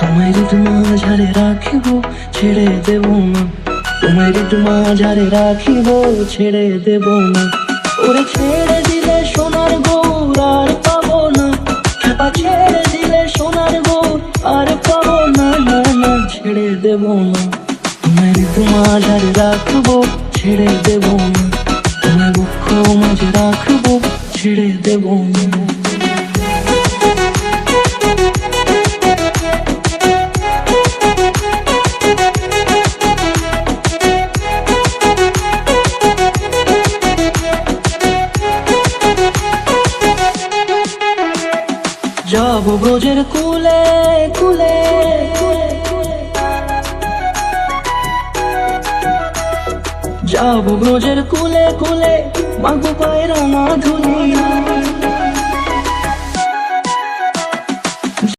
তোমায় ঋতু মাঝারে রাখিব, ছেড়ে দেব না। তোমায় ঋতু মাঝারে রাখিব, ছেড়ে দেব না। ওরে ছেড়ে দিলে সোনার গৌর আর পাবো না। খেপা ছেড়ে দিলে সোনার গৌর আর পাবো না না না, ছেড়ে দেব না। তোমায় ঋতু মাঝারে রাখব, ছেড়ে দেব না। তোমায় বক্ষ মাঝে রাখব, ছেড়ে দেব না। যাব ব্রজের কুলে কুলে যাব ব্রজের কুলে কুলে। মাগু পায়রা না